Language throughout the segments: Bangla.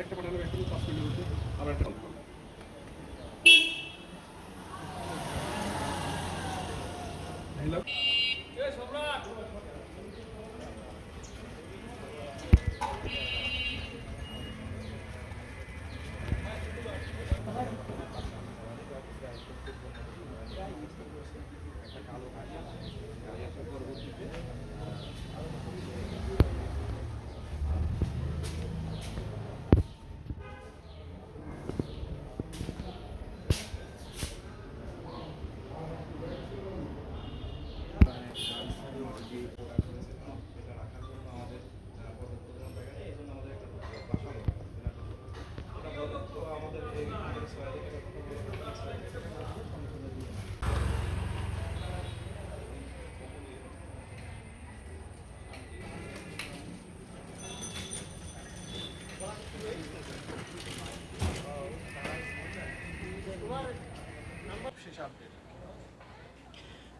একটা পাঠানো একটা পাঁচ হ্যালো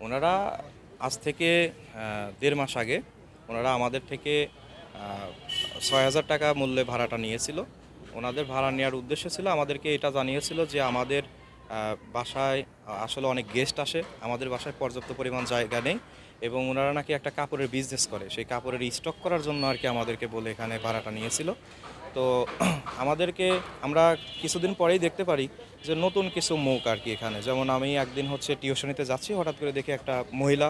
ওনারা আজ থেকে দেড় মাস আগে ওনারা আমাদের থেকে ছয় হাজার টাকা মূল্যে ভাড়াটা নিয়েছিল। ওনাদের ভাড়া নেওয়ার উদ্দেশ্য ছিল, আমাদেরকে এটা জানিয়েছিল যে আমাদের বাসায়, আসলে অনেক গেস্ট আসে, আমাদের বাসায় পর্যাপ্ত পরিমাণ জায়গা নেই এবং ওনারা নাকি একটা কাপড়ের বিজনেস করে, সেই কাপড়ের স্টক করার জন্য আর কি আমাদেরকে বলে এখানে ভাড়াটা নিয়েছিল। তো আমাদেরকে আমরা কিছুদিন পরেই দেখতে পারি যে নতুন কিছু মুখ আর কি এখানে। যেমন আমি একদিন হচ্ছে টিউশনিতে যাচ্ছি, হঠাৎ করে দেখি একটা মহিলা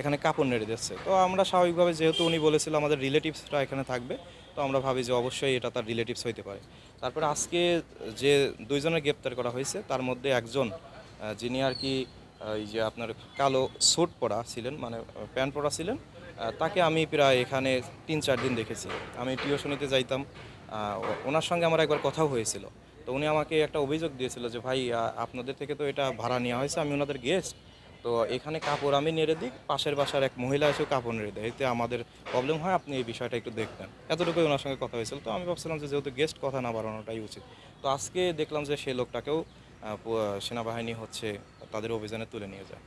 এখানে কাপড় নেড়ে দিচ্ছে। তো আমরা স্বাভাবিকভাবে যেহেতু উনি বলেছিল আমাদের রিলেটিভসরা এখানে থাকবে, তো আমরা ভাবি যে অবশ্যই এটা তার রিলেটিভস হইতে পারে। তারপরে আজকে যে দুইজনের গ্রেপ্তার করা হয়েছে, তার মধ্যে একজন যিনি আর কি এই যে আপনার কালো স্যুট পরা ছিলেন মানে প্যান্ট পরা ছিলেন তাকে আমি প্রায় এখানে তিন চার দিন দেখেছি। আমি টিউশনিতে যাইতাম ওনার সঙ্গে আমার একবার কথাও হয়েছিল। তো উনি আমাকে একটা অভিযোগ দিয়েছিল যে, ভাই আপনাদের থেকে তো এটা ভাড়া নেওয়া হয়েছে, আমি ওনাদের গেস্ট তো এখানে কাপড় আমি নেড়ে দিই পাশের বাসার এক মহিলা এসেও কাপড় নেড়ে দেয়। এতে আমাদের প্রবলেম হয় আপনি এই বিষয়টা একটু দেখবেন এতটুকুই ওনার সঙ্গে কথা হয়েছিল। তো আমি ভাবছিলাম যে যেহেতু গেস্ট কথা না বাড়ানোটাই উচিত। তো আজকে দেখলাম যে সেই লোকটাকেও সেনাবাহিনী হচ্ছে তাদের অভিযানে তুলে নিয়ে যায়।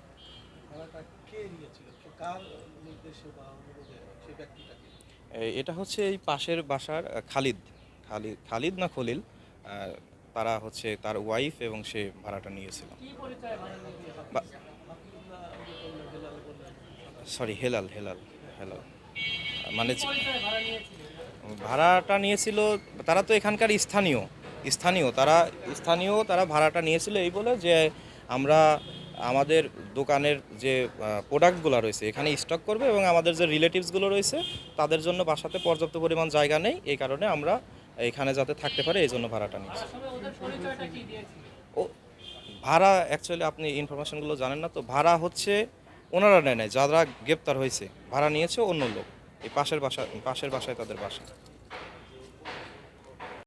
এটা হচ্ছে এই পাশের বাসার খালিদ। খালিদ খালিদ না খলিল তারা হচ্ছে তার ওয়াইফ এবং সে ভাড়াটা নিয়েছিল। সরি, হেলাল হেলাল হেলাল। মানে ভাড়াটা নিয়েছিল, তারা তো এখানকার স্থানীয় স্থানীয়, তারা স্থানীয় তারা ভাড়াটা নিয়েছিল এই বলে যে আমরা আমাদের দোকানের যে প্রোডাক্টগুলো রয়েছে, এখানে স্টক করবে এবং আমাদের যে রিলেটিভসগুলো রয়েছে, তাদের জন্য বাসাতে পর্যাপ্ত পরিমাণ জায়গা নেই, এই কারণে আমরা এখানে যাতে থাকতে পারে, এই জন্য ভাড়াটা নিয়েছি। ও, ভাড়া অ্যাকচুয়ালি আপনি ইনফরমেশনগুলো জানেন না, তো ভাড়া হচ্ছে ওনারা নেয় নাই, যারা গ্রেপ্তার হয়েছে, ভাড়া নিয়েছে অন্য লোক। এই পাশের বাসা পাশের বাসায় তাদের বাসা।